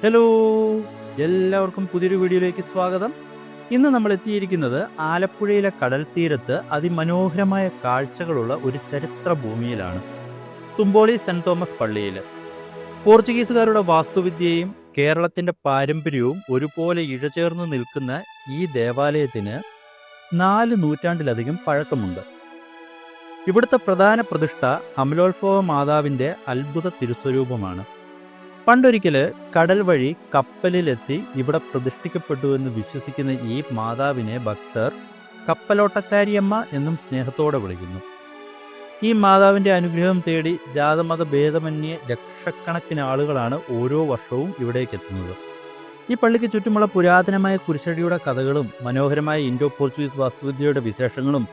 Hello എല്ലാവർക്കും പുതിയൊരു വീഡിയോയിലേക്ക് സ്വാഗതം. ഇന്ന് നമ്മൾ എത്തിയിരിക്കുന്നത് ആലപ്പുഴയിലെ കടൽ തീരത്ത് അതിമനോഹരമായ കാഴ്ചകളുള്ള ഒരു ചരിത്ര ഭൂമിയിലാണ്. തുമ്പോളി സെന്റ് തോമസ് പള്ളിയിൽ പോർച്ചുഗീസുകാരുടെ വാസ്തുവിദ്യയും കേരളത്തിന്റെ പാരമ്പര്യവും ഒരുപോലെ ഇഴചേർന്ന് നിൽക്കുന്ന ഈ ദേവാലയത്തിന് നാല് നൂറ്റാണ്ടിലധികം പഴക്കമുണ്ട്. ഇവിടുത്തെ പ്രധാന പ്രതിഷ്ഠ അമലോത്ഭവ മാതാവിന്റെ അത്ഭുത തിരുസ്വരൂപമാണ്. പണ്ടൊരിക്കൽ കടൽ വഴി കപ്പലിലെത്തി ഇവിടെ പ്രതിഷ്ഠിക്കപ്പെട്ടു എന്ന് വിശ്വസിക്കുന്ന ഈ മാതാവിനെ ഭക്തർ കപ്പലോട്ടക്കാരിയമ്മ എന്നും സ്നേഹത്തോടെ വിളിക്കുന്നു. ഈ മാതാവിന്റെ അനുഗ്രഹം തേടി ജാതമത ഭേദമന്യേ ലക്ഷക്കണക്കിന് ആളുകളാണ് ഓരോ വർഷവും ഇവിടേക്ക് എത്തുന്നത്. ഈ പള്ളിക്ക് ചുറ്റുമുള്ള പുരാതനമായ കുരിശടിയുടെ കഥകളും മനോഹരമായ ഇൻഡോ പോർച്ചുഗീസ് വാസ്തുവിദ്യയുടെ വിശേഷങ്ങളും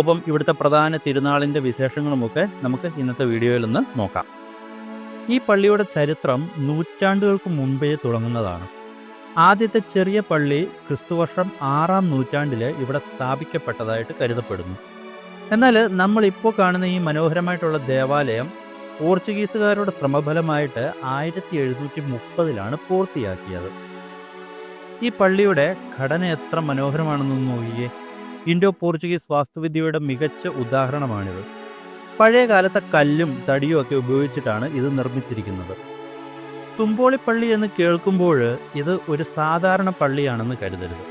ഒപ്പം ഇവിടുത്തെ പ്രധാന തിരുനാളിന്റെ വിശേഷങ്ങളുമൊക്കെ നമുക്ക് ഇന്നത്തെ വീഡിയോയിൽ ഒന്ന് നോക്കാം. ഈ പള്ളിയുടെ ചരിത്രം നൂറ്റാണ്ടുകൾക്ക് മുമ്പേ തുടങ്ങുന്നതാണ്. ആദ്യത്തെ ചെറിയ പള്ളി ക്രിസ്തുവർഷം ആറാം നൂറ്റാണ്ടിൽ ഇവിടെ സ്ഥാപിക്കപ്പെട്ടതായിട്ട് കരുതപ്പെടുന്നു. എന്നാൽ നമ്മളിപ്പോൾ കാണുന്ന ഈ മനോഹരമായിട്ടുള്ള ദേവാലയം പോർച്ചുഗീസുകാരുടെ ശ്രമഫലമായിട്ട് ആയിരത്തി എഴുന്നൂറ്റി മുപ്പതിലാണ് പൂർത്തിയാക്കിയത്. ഈ പള്ളിയുടെ ഘടന എത്ര മനോഹരമാണെന്ന് നോക്കിയേ. ഇൻഡോ പോർച്ചുഗീസ് വാസ്തുവിദ്യയുടെ മികച്ച ഉദാഹരണമാണിത്. പഴയ കാലത്തെ കല്ലും തടിയും ഒക്കെ ഉപയോഗിച്ചിട്ടാണ് ഇത് നിർമ്മിച്ചിരിക്കുന്നത്. തുമ്പോളിപ്പള്ളി എന്ന് കേൾക്കുമ്പോൾ ഇത് ഒരു സാധാരണ പള്ളിയാണെന്ന് കരുതരുത്.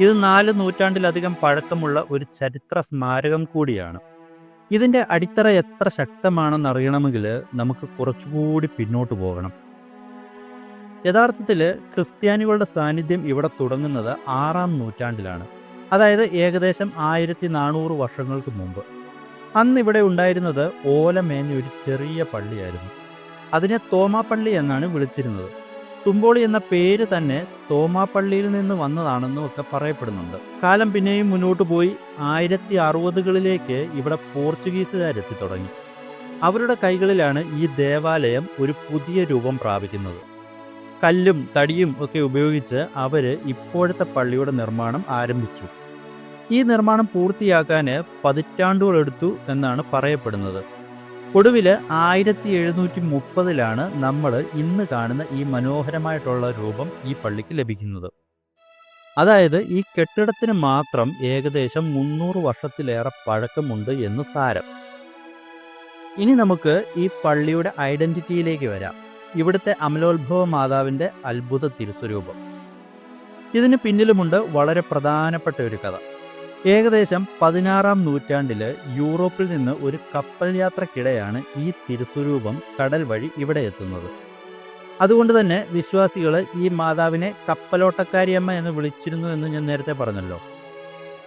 ഇത് നാല് നൂറ്റാണ്ടിലധികം പഴക്കമുള്ള ഒരു ചരിത്ര സ്മാരകം കൂടിയാണ്. ഇതിന്റെ അടിത്തറ എത്ര ശക്തമാണെന്ന് അറിയണമെങ്കിൽ നമുക്ക് കുറച്ചുകൂടി പിന്നോട്ട് പോകണം. യഥാർത്ഥത്തിൽ ക്രിസ്ത്യാനികളുടെ സാന്നിധ്യം ഇവിടെ തുടങ്ങുന്നത് ആറാം നൂറ്റാണ്ടിലാണ്. അതായത് ഏകദേശം ആയിരത്തി നാനൂറ് വർഷങ്ങൾക്ക് മുമ്പ്. അന്ന് ഇവിടെ ഉണ്ടായിരുന്നത് ഓലമേഞ്ഞ ഒരു ചെറിയ പള്ളിയായിരുന്നു. അതിനെ തോമാപ്പള്ളി എന്നാണ് വിളിച്ചിരുന്നത്. തുമ്പോളി എന്ന പേര് തന്നെ തോമാപ്പള്ളിയിൽ നിന്ന് വന്നതാണെന്നും ഒക്കെ പറയപ്പെടുന്നുണ്ട്. കാലം പിന്നെയും മുന്നോട്ട് പോയി ആയിരത്തി അറുപതുകളിലേക്ക് ഇവിടെ പോർച്ചുഗീസുകാരെത്തി തുടങ്ങി. അവരുടെ കൈകളിലാണ് ഈ ദേവാലയം ഒരു പുതിയ രൂപം പ്രാപിക്കുന്നത്. കല്ലും തടിയും ഒക്കെ ഉപയോഗിച്ച് അവർ ഇപ്പോഴത്തെ പള്ളിയുടെ നിർമ്മാണം ആരംഭിച്ചു. ഈ നിർമ്മാണം പൂർത്തിയാക്കാൻ പതിറ്റാണ്ടുകളെടുത്തു എന്നാണ് പറയപ്പെടുന്നത്. ഒടുവിൽ ആയിരത്തി എഴുന്നൂറ്റി മുപ്പതിലാണ് നമ്മൾ ഇന്ന് കാണുന്ന ഈ മനോഹരമായിട്ടുള്ള രൂപം ഈ പള്ളിക്ക് ലഭിക്കുന്നത്. അതായത് ഈ കെട്ടിടത്തിന് മാത്രം ഏകദേശം മുന്നൂറ് വർഷത്തിലേറെ പഴക്കമുണ്ട് എന്ന് സാരം. ഇനി നമുക്ക് ഈ പള്ളിയുടെ ഐഡന്റിറ്റിയിലേക്ക് വരാം. ഇവിടുത്തെ അമലോത്ഭവ മാതാവിന്റെ അത്ഭുത തിരുസ്വരൂപം. ഇതിന് പിന്നിലുമുണ്ട് വളരെ പ്രധാനപ്പെട്ട ഒരു കഥ. ഏകദേശം പതിനാറാം നൂറ്റാണ്ടിൽ യൂറോപ്പിൽ നിന്ന് ഒരു കപ്പൽ യാത്രക്കിടെയാണ് ഈ തിരുസ്വരൂപം കടൽ വഴി ഇവിടെ എത്തുന്നത്. അതുകൊണ്ട് തന്നെ വിശ്വാസികൾ ഈ മാതാവിനെ കപ്പലോട്ടക്കാരിയമ്മ എന്ന് വിളിച്ചിരുന്നു എന്ന് ഞാൻ നേരത്തെ പറഞ്ഞല്ലോ.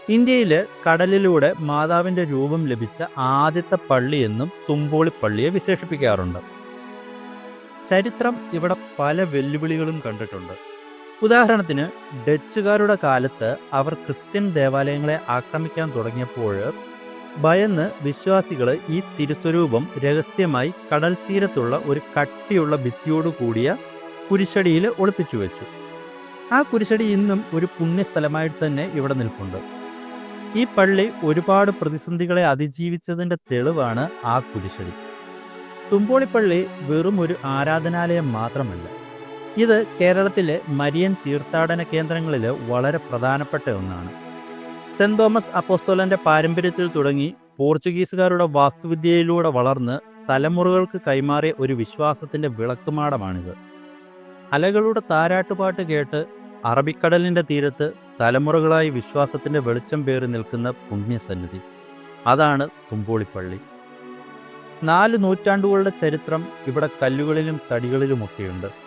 ഇന്ത്യയിൽ കടലിലൂടെ മാതാവിന്റെ രൂപം ലഭിച്ച ആദ്യത്തെ പള്ളി എന്നും തുമ്പോളി പള്ളിയെ വിശേഷിപ്പിക്കാറുണ്ട്. ചരിത്രം ഇവിടെ പല വെല്ലുവിളികളും കണ്ടിട്ടുണ്ട്. ഉദാഹരണത്തിന് ഡച്ചുകാരുടെ കാലത്ത് അവർ ക്രിസ്ത്യൻ ദേവാലയങ്ങളെ ആക്രമിക്കാൻ തുടങ്ങിയപ്പോൾ ഭയന്ന് വിശ്വാസികൾ ഈ തിരുസ്വരൂപം രഹസ്യമായി കടൽ തീരത്തുള്ള ഒരു കട്ടിയുള്ള ഭിത്തിയോടു കൂടിയ കുരിശടിയിൽ ഒളിപ്പിച്ചു വെച്ചു. ആ കുരിശടി ഇന്നും ഒരു പുണ്യസ്ഥലമായിട്ട് തന്നെ ഇവിടെ നിൽപ്പുണ്ട്. ഈ പള്ളി ഒരുപാട് പ്രതിസന്ധികളെ അതിജീവിച്ചതിന്റെ തെളിവാണ് ആ കുരിശടി. തുമ്പോളിപ്പള്ളി വെറും ഒരു ആരാധനാലയം മാത്രമല്ല ഇത് കേരളത്തിലെ മരിയൻ തീർത്ഥാടന കേന്ദ്രങ്ങളിൽ വളരെ പ്രധാനപ്പെട്ട ഒന്നാണ്. സെന്റ് തോമസ് അപ്പോസ്തോലന്റെ പാരമ്പര്യത്തിൽ തുടങ്ങി പോർച്ചുഗീസുകാരുടെ വാസ്തുവിദ്യയിലൂടെ വളർന്ന് തലമുറകൾക്ക് കൈമാറിയ ഒരു വിശ്വാസത്തിന്റെ വിളക്കുമാടമാണിത്. അലകളുടെ താരാട്ടുപാട്ട് കേട്ട് അറബിക്കടലിന്റെ തീരത്ത് തലമുറകളായി വിശ്വാസത്തിന്റെ വെളിച്ചം പേറി നിൽക്കുന്ന പുണ്യസന്നിധി. അതാണ് തുമ്പോളിപ്പള്ളി. നാല് നൂറ്റാണ്ടുകളുടെ ചരിത്രം ഇവിടെ കല്ലുകളിലും തടികളിലുമൊക്കെയുണ്ട്.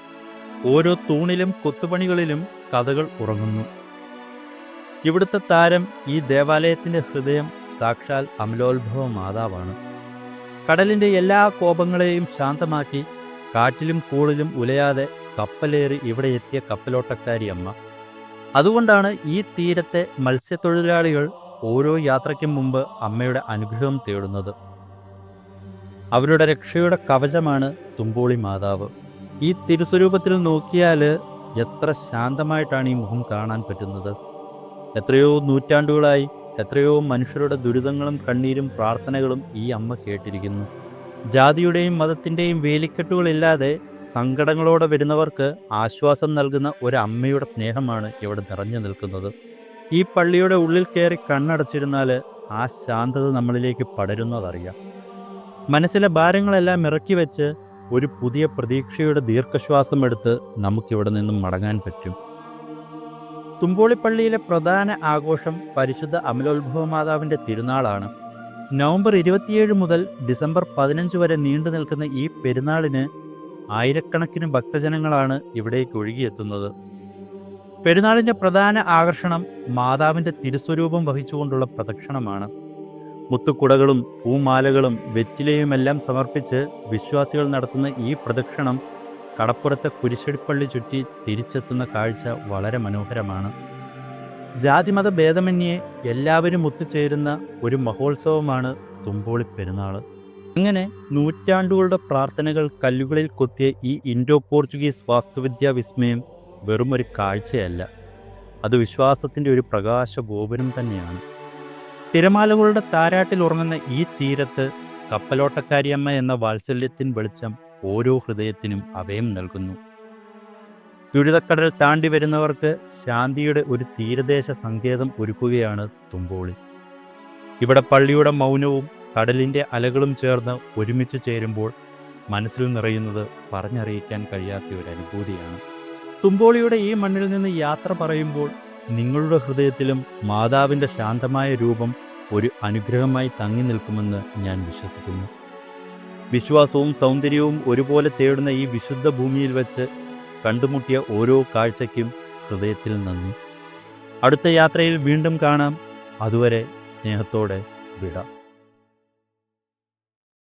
ഓരോ തൂണിലും കൊത്തുപണികളിലും കഥകൾ ഉറങ്ങുന്നു. ഇവിടുത്തെ താരം ഈ ദേവാലയത്തിന്റെ ഹൃദയം സാക്ഷാൽ അമലോത്ഭവ മാതാവാണ്. കടലിന്റെ എല്ലാ കോപങ്ങളെയും ശാന്തമാക്കി കാറ്റിലും കൂടിലും ഉലയാതെ കപ്പലേറി ഇവിടെ എത്തിയ കപ്പലോട്ടക്കാരി അമ്മ. അതുകൊണ്ടാണ് ഈ തീരത്തെ മത്സ്യത്തൊഴിലാളികൾ ഓരോ യാത്രയ്ക്കും മുമ്പ് അമ്മയുടെ അനുഗ്രഹം തേടുന്നത്. അവരുടെ രക്ഷയുടെ കവചമാണ് തുമ്പോളി മാതാവ്. ഈ തിരുസ്വരൂപത്തിൽ നോക്കിയാൽ എത്ര ശാന്തമായിട്ടാണ് ഈ മുഖം കാണാൻ പറ്റുന്നത്. എത്രയോ നൂറ്റാണ്ടുകളായി എത്രയോ മനുഷ്യരുടെ ദുരിതങ്ങളും കണ്ണീരും പ്രാർത്ഥനകളും ഈ അമ്മ കേട്ടിരിക്കുന്നു. ജാതിയുടെയും മതത്തിന്റെയും വേലിക്കെട്ടുകളില്ലാതെ സങ്കടങ്ങളോടെ വരുന്നവർക്ക് ആശ്വാസം നൽകുന്ന ഒരു അമ്മയുടെ സ്നേഹമാണ് ഇവിടെ നിറഞ്ഞു നിൽക്കുന്നത്. ഈ പള്ളിയുടെ ഉള്ളിൽ കയറി കണ്ണടച്ചിരുന്നാൽ ആ ശാന്തത നമ്മളിലേക്ക് പടരുന്നതറിയാം. മനസ്സിലെ ഭാരങ്ങളെല്ലാം ഇറക്കി വെച്ച് ഒരു പുതിയ പ്രതീക്ഷയുടെ ദീർഘശ്വാസം എടുത്ത് നമുക്കിവിടെ നിന്നും മടങ്ങാൻ പറ്റും. തുമ്പോളിപ്പള്ളിയിലെ പ്രധാന ആഘോഷം പരിശുദ്ധ അമലോത്ഭവ മാതാവിന്റെ തിരുനാളാണ്. നവംബർ ഇരുപത്തിയേഴ് മുതൽ ഡിസംബർ പതിനഞ്ച് വരെ നീണ്ടു നിൽക്കുന്ന ഈ പെരുന്നാളിന് ആയിരക്കണക്കിന് ഭക്തജനങ്ങളാണ് ഇവിടേക്ക് ഒഴുകിയെത്തുന്നത്. പെരുന്നാളിന്റെ പ്രധാന ആകർഷണം മാതാവിന്റെ തിരുസ്വരൂപം വഹിച്ചുകൊണ്ടുള്ള പ്രദക്ഷിണമാണ്. മുത്തുക്കുടകളും പൂമാലകളും വെറ്റിലയുമെല്ലാം സമർപ്പിച്ച് വിശ്വാസികൾ നടത്തുന്ന ഈ പ്രദക്ഷിണം കടപ്പുറത്തെ കുരിശടിപ്പള്ളി ചുറ്റി തിരിച്ചെത്തുന്ന കാഴ്ച വളരെ മനോഹരമാണ്. ജാതിമത ഭേദമന്യേ എല്ലാവരും ഒത്തുചേരുന്ന ഒരു മഹോത്സവമാണ് തുമ്പോളി പെരുന്നാൾ അങ്ങനെ നൂറ്റാണ്ടുകളുടെ പ്രാർത്ഥനകൾ കല്ലുകളിൽ കൊത്തിയ ഈ ഇൻഡോ പോർച്ചുഗീസ് വാസ്തുവിദ്യാ വിസ്മയം വെറുമൊരു കാഴ്ചയല്ല. അത് വിശ്വാസത്തിന്റെ ഒരു പ്രകാശ ഗോപുരം തന്നെയാണ്. തിരമാലകളുടെ താരാട്ടിൽ ഉറങ്ങുന്ന ഈ തീരത്ത് കപ്പലോട്ടക്കാരിയമ്മ എന്ന വാത്സല്യത്തിൻ വെളിച്ചം ഓരോ ഹൃദയത്തിനും അഭയം നൽകുന്നു. ദുരിതക്കടൽ താണ്ടി വരുന്നവർക്ക് ശാന്തിയുടെ ഒരു തീരദേശ സങ്കേതം ഒരുക്കുകയാണ് തുമ്പോളി. ഇവിടെ പള്ളിയുടെ മൗനവും കടലിന്റെ അലകളും ചേർന്ന് ഒരുമിച്ച് ചേരുമ്പോൾ മനസ്സിൽ നിറയുന്നത് പറഞ്ഞറിയിക്കാൻ കഴിയാത്ത ഒരു അനുഭൂതിയാണ്. തുമ്പോളിയുടെ ഈ മണ്ണിൽ നിന്ന് യാത്ര പറയുമ്പോൾ നിങ്ങളുടെ ഹൃദയത്തിലും മാതാവിന്റെ ശാന്തമായ രൂപം ഒരു അനുഗ്രഹമായി തങ്ങി നിൽക്കുമെന്ന് ഞാൻ വിശ്വസിക്കുന്നു. വിശ്വാസവും സൗന്ദര്യവും ഒരുപോലെ തേടുന്ന ഈ വിശുദ്ധ ഭൂമിയിൽ വെച്ച് കണ്ടുമുട്ടിയ ഓരോ കാഴ്ചയ്ക്കും ഹൃദയത്തിൽ നന്ദി. അടുത്ത യാത്രയിൽ വീണ്ടും കാണാം. അതുവരെ സ്നേഹത്തോടെ വിടാം.